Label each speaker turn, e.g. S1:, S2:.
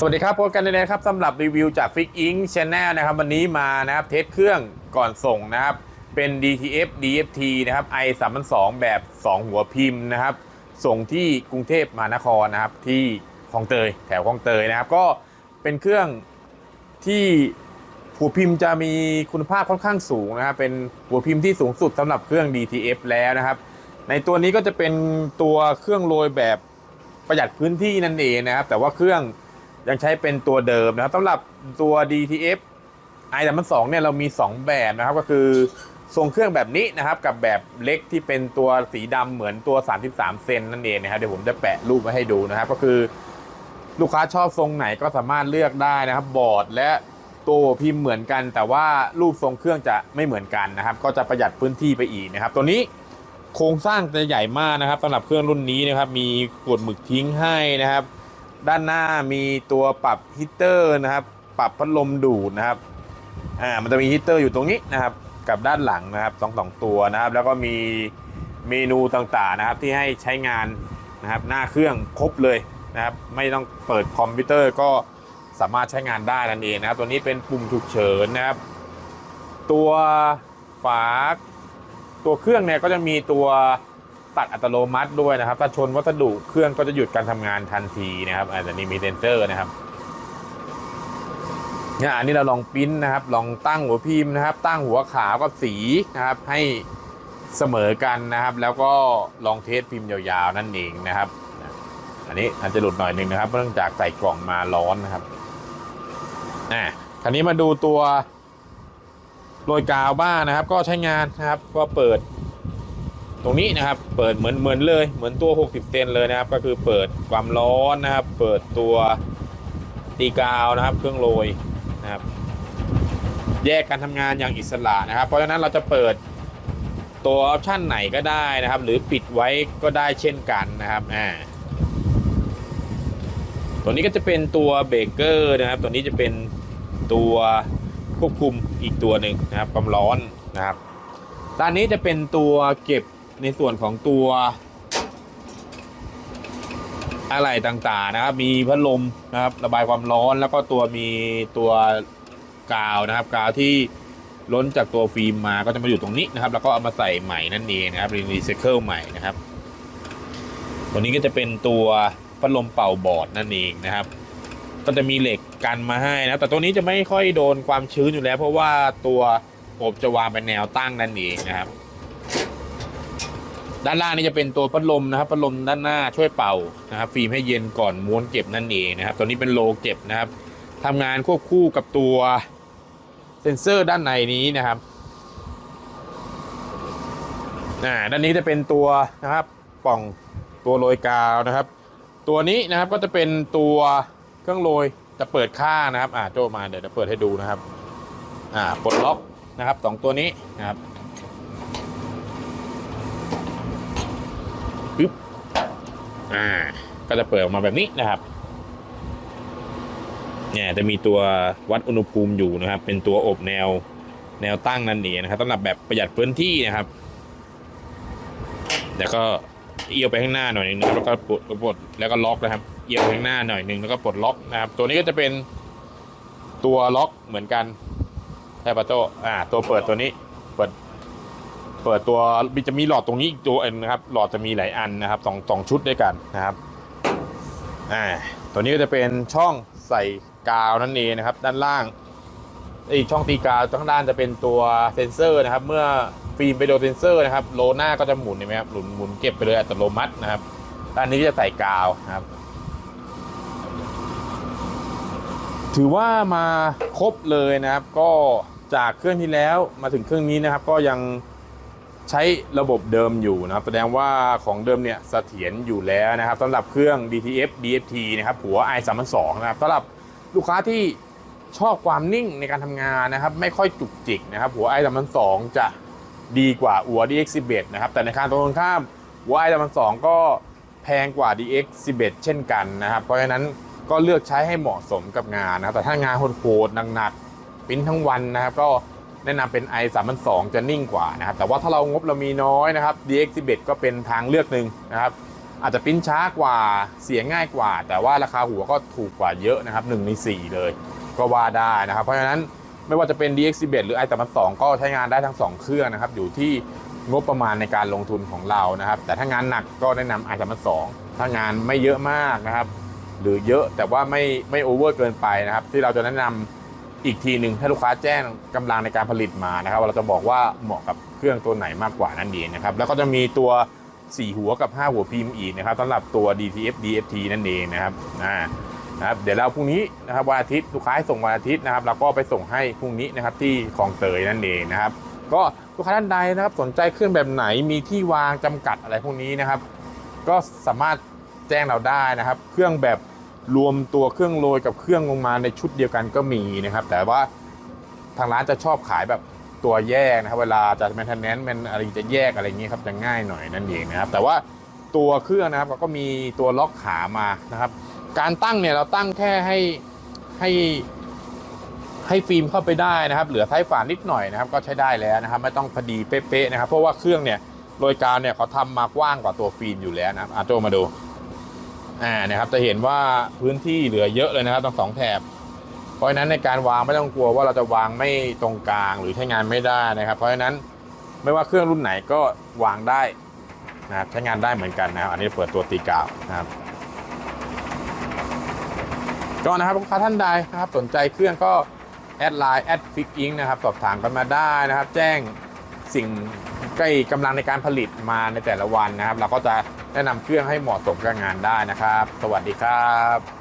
S1: สวัสดีครับพบกันในนะครับสำหรับรีวิวจาก f i x Inc. Channel นะครับ วันนี้มานะครับเทสเครื่องก่อนส่งนะครับ เป็น DTF DFT นะครับ i 3 2 0แบบ 2 หัวพิมพ์นะครับ ส่งที่กรุงเทพมหานครนะครับ ที่คลองเตย แถวคลองเตยนะครับ ก็เป็นเครื่องที่หัวพิมพ์จะมีคุณภาพค่อนข้างสูงนะครับ เป็นหัวพิมพ์ที่สูงสุดสำหรับเครื่อง DTF แล้วนะครับ ในตัวนี้ก็จะเป็นตัวเครื่องโรยแบบประหยัดพื้นที่นั่นเองนะครับ แต่ว่าเครื่อง ยังใช้เป็นตัวเดิมนะครับสำหรับตัว DTF i แต่มันสองเนี่ยเรามี 2 แบบนะครับก็คือทรงเครื่องแบบนี้นะครับ กับแบบเล็กที่เป็นตัวสีดำเหมือนตัว 33 เซนนั่นเองนะครับเดี๋ยวผมจะแปะรูปไว้ให้ดูนะครับ ก็คือ ลูกค้าชอบทรงไหนก็สามารถเลือกได้นะครับ บอร์ดและตัวพิมพ์เหมือนกัน แต่ว่ารูปทรงเครื่องจะไม่เหมือนกันนะครับ ก็จะประหยัดพื้นที่ไปอีกนะครับ ตัวนี้โครงสร้างจะใหญ่มากนะครับสำหรับเครื่องรุ่นนี้นะครับ มีกดหมึกทิ้งให้นะครับ ด้านหน้ามีตัวปรับฮีเตอร์นะครับ ปรับพัดลมดูดนะครับ อ่า มันจะมีฮีเตอร์อยู่ตรงนี้นะครับ กับด้านหลังนะครับสองสองตัวนะครับ แล้วก็มีเมนูต่างๆนะครับ ที่ให้ใช้งานนะครับ หน้าเครื่องครบเลยนะครับ ไม่ต้องเปิดคอมพิวเตอร์ก็สามารถใช้งานได้นั่นเองนะครับ ตัวนี้เป็นปุ่มฉุกเฉินนะครับ ตัวฝาตัวเครื่องเนี่ยก็จะมีตัว ตัดอัตโนมัติด้วยนะครับ ถ้าชนวัสดุเครื่องก็จะหยุดการทำงานทันทีนะครับอาจจะมีเซนเซอร์นะครับเนี่ยอันนี้เราลองปิ้นนะครับ ลองตั้งหัวพิมพ์นะครับ ตั้งหัวขาวกับสีนะครับ ให้เสมอกันนะครับ แล้วก็ลองเทสพิมพ์ยาวๆนั่นเองนะครับ อันนี้อาจจะหลุดหน่อยหนึ่งนะครับ เนื่องจากใส่กล่องมาร้อนนะครับอะคราวนี้มาดูตัวโรยกาวบ้างนะครับ ก็ใช้งานนะครับ ก็เปิด ตรงนี้นะครับ เปิดเหมือนเหมือนเลย เหมือนตัว 60 เซนเลยนะครับ ก็คือเปิดความร้อนนะครับ เปิดตัวตีกาวนะครับ เครื่องโรยนะครับ แยกการทำงานอย่างอิสระนะครับ เพราะฉะนั้นเราจะเปิดตัวออปชันไหนก็ได้นะครับ หรือปิดไว้ก็ได้เช่นกันนะครับอ่าตัวนี้ก็จะเป็นตัวเบรกเกอร์นะครับ ตัวนี้จะเป็นตัวควบคุมอีกตัวหนึ่งนะครับความร้อนนะครับด้านนี้จะเป็นตัวเก็บ ในส่วนของตัว อะไรต่างๆนะครับ มีพัดลมนะครับ ระบายความร้อนแล้วก็ตัวมีตัวกาวนะครับ กาวที่ล้นจากตัวฟิล์มมาก็จะมาอยู่ตรงนี้นะครับ แล้วก็เอามาใส่ใหม่นั่นเองนะครับรีไซเคิลใหม่นะครับ ตัวนี้ก็จะเป็นตัวพัดลมเป่าบอร์ดนั่นเองนะครับ ก็จะมีเหล็กกันมาให้นะ แต่ตัวนี้จะไม่ค่อยโดนความชื้นอยู่แล้ว เพราะว่าตัวอบจะวางเป็นแนวตั้งนั่นเองนะครับ ด้านล่างนี่จะเป็นตัวพัดลมนะครับพัดลมด้านหน้าช่วยเป่านะครับฟิล์มให้เย็นก่อนม้วนเก็บนั่นเองนะครับตัวนี้เป็นโลเก็บนะครับทำงานควบคู่กับตัวเซ็นเซอร์ด้านในนี้นะครับอ่าด้านนี้จะเป็นตัวนะครับป่องตัวโรยกาวนะครับ ตัวนี้นะครับก็จะเป็นตัวเครื่องโรยจะเปิดข้านะครับอ่าโจมาเดี๋ยวจะเปิดให้ดูนะครับอ่าปลดล็อกนะครับสองตัวนี้นะครับ อ่า ก็จะเปิดออกมาแบบนี้นะครับเนี่ยจะมีตัววัดอุณหภูมิอยู่นะครับ เป็นตัวอบแนวแนวตั้งนั่นเองนะครับสำหรับแบบประหยัดพื้นที่นะครับ แล้วก็เอียวไปข้างหน้าหน่อยหนึงนะแล้วก็ปลดปลดแล้วก็ล็อกนะครับ เอียวไปข้างหน้าหน่อยหนึงแล้วก็ปลดล็อกนะครับ ตัวนี้ก็จะเป็นตัวล็อกเหมือนกันใช่ปะโจอ่า ตัวเปิดตัวนี้ เปิด เปิดตัวมีจะมีหลอดตรงนี้อีกตัวนนะครับ หลอดจะมีหลายอันนะครับสองสองชุดด้วยกันนะครับอ่าตัวนี้ก็จะเป็นช่องใส่กาวนั่นเองนะครับ ด้านล่างอีกช่องตีกาวข้างด้านจะเป็นตัวเซ็นเซอร์นะครับ เมื่อฟิล์มไปโดนเซ็นเซอร์นะครับโลหน้าก็จะหมุนเห็นไหมครับหมุนหมุนเก็บไปเลยอัตโนมัตินะครับด้านนี้จะใส่กาวนะครับ ถือว่ามาครบเลยนะครับ ก็จากเครื่องที่แล้วมาถึงเครื่องนี้นะครับ ก็ยัง ใช้ระบบเดิมอยู่นะครับแสดงว่าของเดิมเนี่ยเสถียรอยู่แล้วนะครับสำหรับเครื่อง DTF DFT นะครับหัว i 3 2นะครับสำหรับลูกค้าที่ชอบความนิ่งในการทำงานนะครับ ไม่ค่อยจุกจิกนะครับ หัว i 3 2จะดีกว่าหัว DX 11 นะครับ แต่ในทางตรงกันข้ามหัว i 3 2ก็แพงกว่า DX 11 เช่นกันนะครับ เพราะฉะนั้นก็เลือกใช้ให้เหมาะสมกับงานนะครับแต่ถ้างานโหดๆหนักๆปิ้นทั้งวันนะครับก็ แนะนำเป็น i 3 2จะนิ่งกว่านะครับ แต่ว่าถ้าเรางบเรามีน้อยนะครับ DX 11ก็เป็นทางเลือกหนึ่งนะครับ อาจจะปิ้นช้ากว่าเสียง่ายกว่า แต่ว่าราคาหัวก็ถูกกว่าเยอะนะครับ1ใน 4 เลย ก็ว่าได้นะครับ เพราะฉะนั้นไม่ว่าจะเป็น DX11 หรือ i 3 2ก็ใช้งานได้ทั้ง 2 เครื่องนะครับ อยู่ที่งบประมาณในการลงทุนของเรานะครับ แต่ถ้างานหนักก็แนะนำ i 3 2ถ้างานไม่เยอะมากนะครับ หรือเยอะแต่ว่าไม่ไม่โอเวอร์เกินไปนะครับ ที่เราจะแนะนำ อีกทีหนึ่งถ้าลูกค้าแจ้งกำลังในการผลิตมานะครับ เราจะบอกว่าเหมาะกับเครื่องตัวไหนมากกว่านั่นเองนะครับ แล้วก็จะมีตัว 4 หัวกับ 5 หัวพิมพ์อีกนะครับสำหรับตัว DTF DFT นั่นเองนะครับอ่านะครับเดี๋ยวเราพรุ่งนี้นะครับวันอาทิตย์ลูกค้าส่งวันอาทิตย์นะครับเราก็ไปส่งให้พรุ่งนี้นะครับที่คลองเตยนั่นเองนะครับ ก็ลูกค้าท่านใดนะครับสนใจเครื่องแบบไหนมีที่วางจำกัดอะไรพวกนี้นะครับ ก็สามารถแจ้งเราได้นะครับ เครื่องแบบ รวมตัวเครื่องโรยกับเครื่องลงมาในชุดเดียวกันก็มีนะครับ แต่ว่าทางร้านจะชอบขายแบบตัวแยกนะครับเวลาจะแมนเทนแนนซ์มันอะไรจะแยกอะไรอย่างนี้ครับจะง่ายหน่อยนั่นเองนะครับ แต่ว่าตัวเครื่องนะครับเราก็มีตัวล็อกขามานะครับ การตั้งเนี่ยเราตั้งแค่ให้ให้ให้ฟิล์มเข้าไปได้นะครับ เหลือท้ายฝานิดหน่อยนะครับ ก็ใช้ได้แล้วนะครับ ไม่ต้องพอดีเป๊ะๆนะครับ เพราะว่าเครื่องเนี่ยโดยการเนี่ยเขาทำมากว้างกว่าตัวฟิล์มอยู่แล้วนะครับอาโจมาดู อ่านะครับจะเห็นว่าพื้นที่เหลือเยอะเลยนะครับทั้งสองแถบ เพราะฉะนั้นในการวางไม่ต้องกลัวว่าเราจะวางไม่ตรงกลางหรือใช้งานไม่ได้นะครับ เพราะฉะนั้นไม่ว่าเครื่องรุ่นไหนก็วางได้นะครับใช้งานได้เหมือนกันนะครับอันนี้เปิดตัวตีกาวนะครับก็นะครับลูกค้าท่านใดนะครับสนใจเครื่องก็แอดไลน์แอดฟิกอิงนะครับสอบถามกันมาได้นะครับ แจ้งสิ่งใกล้กำลังในการผลิตมาในแต่ละวันนะครับ เราก็จะ แนะนำเครื่องให้เหมาะสมกับงานได้นะครับ สวัสดีครับ